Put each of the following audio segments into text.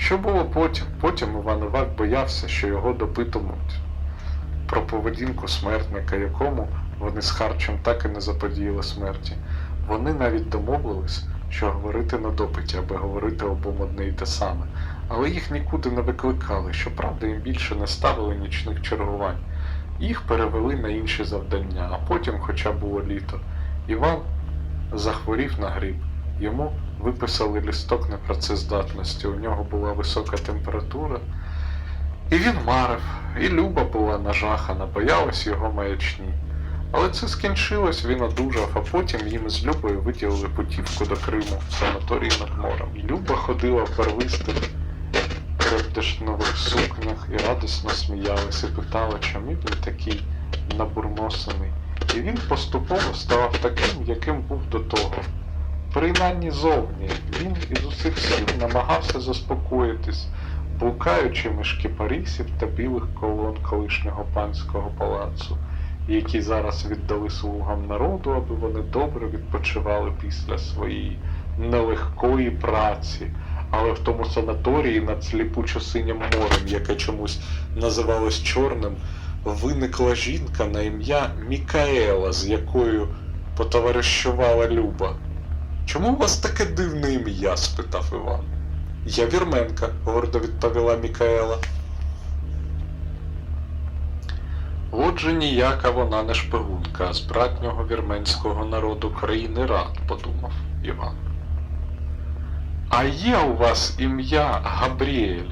Що було потім? Потім Іван Івак боявся, що його допитимуть про поведінку смертника, якому вони з Харчем так і не заподіяли смерті. Вони навіть домовились, що говорити на допиті, аби говорити обом одне й те саме. Але їх нікуди не викликали, щоправда, їм більше не ставили нічних чергувань. Їх перевели на інші завдання, а потім, хоча було літо, Іван захворів на грип. Йому виписали лісток непрацездатності, у нього була висока температура. І він марив, і Люба була нажахана, боялась його маячні. Але це скінчилось, він одужав, а потім їм з Любою виділили путівку до Криму в санаторії над морем. Люба ходила в барвистих крепдешнових сукнях і радісно сміялась і питала, чому він такий набурмосений. І він поступово ставав таким, яким був до того. Принаймні зовні, він із усіх сил намагався заспокоїтись, блукаючи між кипарисів та білих колон колишнього панського палацу, які зараз віддали слугам народу, аби вони добре відпочивали після своєї нелегкої праці. Але в тому санаторії над сліпучо-синім морем, яке чомусь називалось чорним, виникла жінка на ім'я Мікаела, з якою потоваришувала Люба. Чому у вас таке дивне ім'я? спитав Іван. Я вірменка, гордо відповіла Мікаела. Отже, ніяка вона не шпигунка, з братнього вірменського народу країни рад, подумав Іван. А є у вас ім'я Габріель?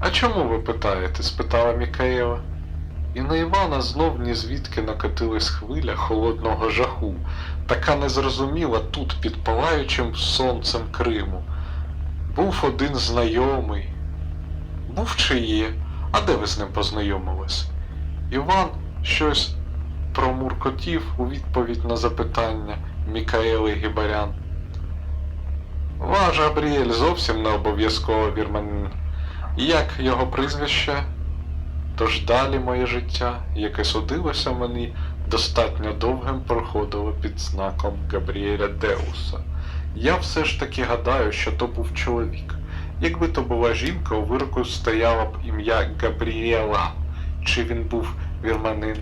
А чому ви питаєте? спитала Мікаела. І на Івана знов ні звідки накотилась хвиля холодного жаху, така незрозуміла тут під палаючим сонцем Криму. Був один знайомий. Був чи є, а де ви з ним познайомились? Іван щось промуркотів у відповідь на запитання Мікаели Гібарян. Ваш Габріель зовсім не обов'язково вірманин. Як його прізвище? Тож далі моє життя, яке судилося мені, достатньо довгим проходило під знаком Габріеля Деуса. Я все ж таки гадаю, що то був чоловік. Якби то була жінка, у вироку стояло б ім'я Габріела. Чи він був вірманин?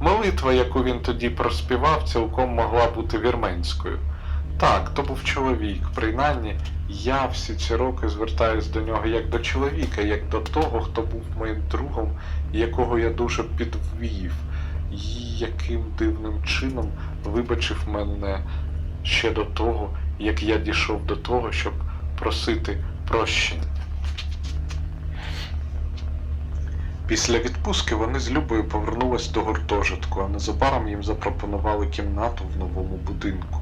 Молитва, яку він тоді проспівав, цілком могла бути вірменською. Так, то був чоловік, принаймні я всі ці роки звертаюсь до нього як до чоловіка, як до того, хто був моїм другом, якого я дуже підвів, і яким дивним чином вибачив мене ще до того, як я дійшов до того, щоб просити прощення. Після відпустки вони з Любою повернулись до гуртожитку, а незабаром їм запропонували кімнату в новому будинку.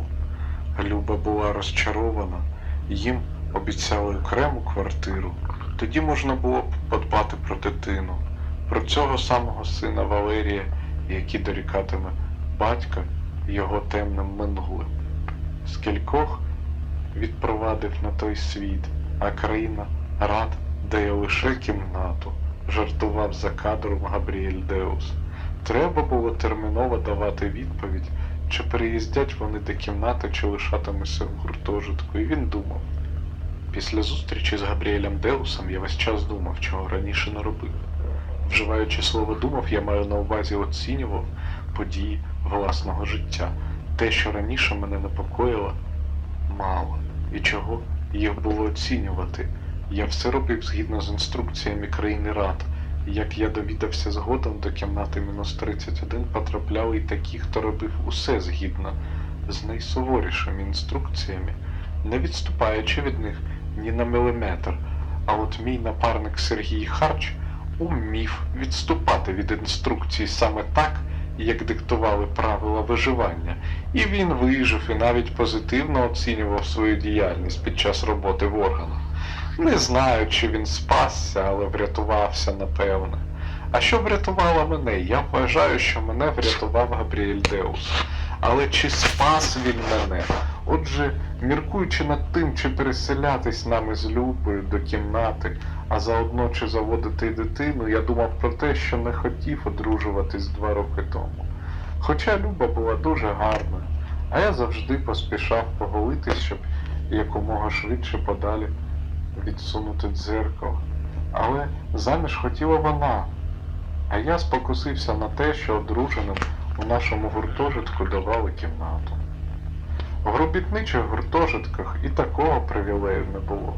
Люба була розчарована, їм обіцяли окрему квартиру. Тоді можна було б подбати про дитину, про цього самого сина Валерія, який дорікатиме батька його темним минулим. Скількох відпровадив на той світ, а країна рад дає лише кімнату, жартував за кадром Габріель Деус. Треба було терміново давати відповідь, чи переїздять вони до кімнати, чи лишатимуться в гуртожитку, і він думав. Після зустрічі з Габріелем Деусом я весь час думав, чого раніше не робив. Вживаючи слово думав, я маю на увазі оцінював події власного життя. Те, що раніше мене непокоїло, мало. І чого їх було оцінювати. Я все робив згідно з інструкціями країни рад. Як я довідався згодом до кімнати мінус 31 потрапляли й такі, хто робив усе згідно з найсуворішими інструкціями, не відступаючи від них ні на міліметр. А от мій напарник Сергій Харч умів відступати від інструкції саме так, як диктували правила виживання, і він вижив і навіть позитивно оцінював свою діяльність під час роботи в органах. Не знаю, чи він спасся, але врятувався, напевне. А що врятувало мене? Я вважаю, що мене врятував Габріель Деус. Але чи спас він мене? Отже, міркуючи над тим, чи переселятись нами з Любою до кімнати, а заодно чи заводити дитину, я думав про те, що не хотів одружуватись два роки тому. Хоча Люба була дуже гарною, а я завжди поспішав поголитись, щоб якомога швидше подалі відсунути дзеркало. Але заміж хотіла вона. А я спокусився на те, що одруженим у нашому гуртожитку давали кімнату. В робітничих гуртожитках і такого привілею не було.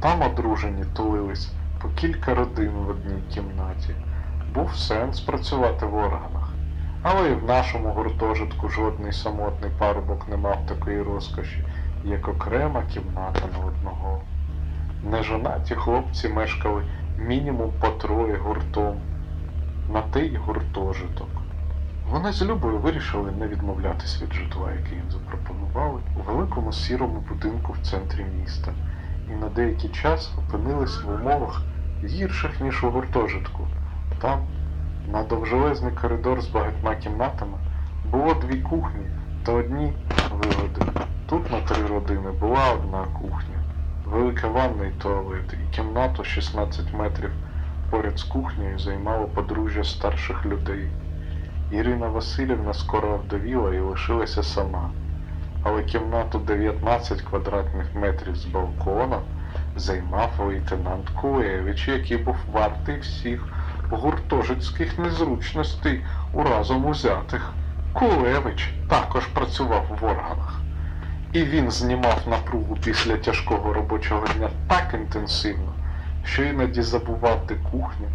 Там одружені тулились по кілька родин в одній кімнаті. Був сенс працювати в органах. Але і в нашому гуртожитку жодний самотний парубок не мав такої розкоші, як окрема кімната на одного. Нежонаті хлопці мешкали мінімум по троє гуртом, на те гуртожиток. Вони з Любою вирішили не відмовлятись від житла, яке їм запропонували, у великому сірому будинку в центрі міста, і на деякий час опинились в умовах гірших, ніж у гуртожитку. Там, на довжелезний коридор з багатьма кімнатами, було дві кухні та одні виводи. Тут на три родини була одна кухня, велика ванна і туалет, і кімнату 16 метрів поряд з кухнею займало подружжя старших людей. Ірина Васильівна скоро овдовіла і лишилася сама, але кімнату 19 квадратних метрів з балконом займав лейтенант Кулевич, який був вартий всіх гуртожитських незручностей у разом узятих. Кулевич також працював в органах. І він знімав напругу після тяжкого робочого дня так інтенсивно, що іноді забував, де кухня,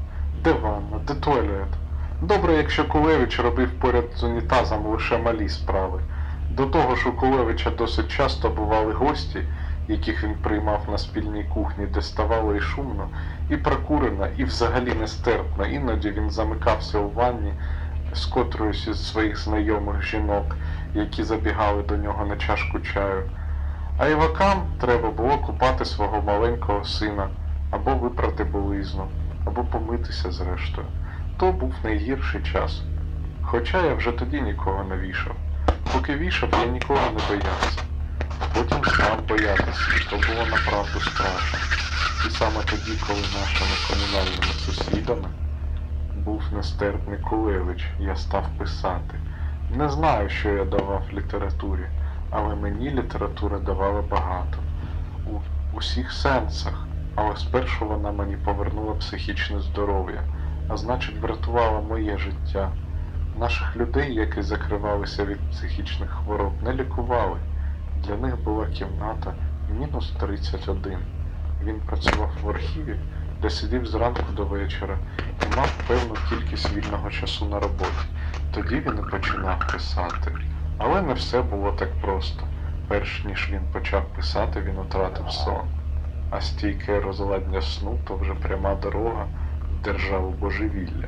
де ванна, де туалет. Добре, якщо Кулевич робив поряд з унітазом лише малі справи. До того ж у Кулевича досить часто бували гості, яких він приймав на спільній кухні, де ставало і шумно, і прокурено, і взагалі нестерпно. Іноді він замикався у ванні з котроюсь із своїх знайомих жінок, які забігали до нього на чашку чаю. А івакам треба було купати свого маленького сина, або випрати білизну, або помитися зрештою. То був найгірший час. Хоча я вже тоді нікого не вішав. Поки вішав, я нікого не боявся. Потім став боятися, то було направду страшно. І саме тоді, коли нашими комунальними сусідами був нестерпний Кулевич, я став писати. Не знаю, що я давав літературі, але мені література давала багато. У усіх сенсах. Але спершу вона мені повернула психічне здоров'я, а значить врятувала моє життя. Наших людей, які закривалися від психічних хвороб, не лікували. Для них була кімната мінус 31. Він працював в архіві, де сидів зранку до вечора і мав певну кількість вільного часу на роботі. Тоді він і починав писати. Але не все було так просто. Перш ніж він почав писати, він втратив сон. А стійке розладня сну то вже пряма дорога державу божевілля.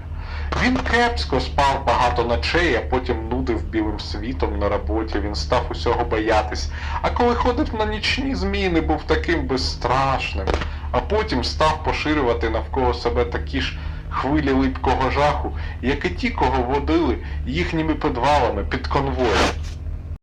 Він кепсько спав багато ночей, а потім нудив білим світом на роботі, він став усього боятись. А коли ходив на нічні зміни, був таким безстрашним, а потім став поширювати навколо себе такі ж хвилі липкого жаху, як і ті, кого водили їхніми підвалами під конвоєм.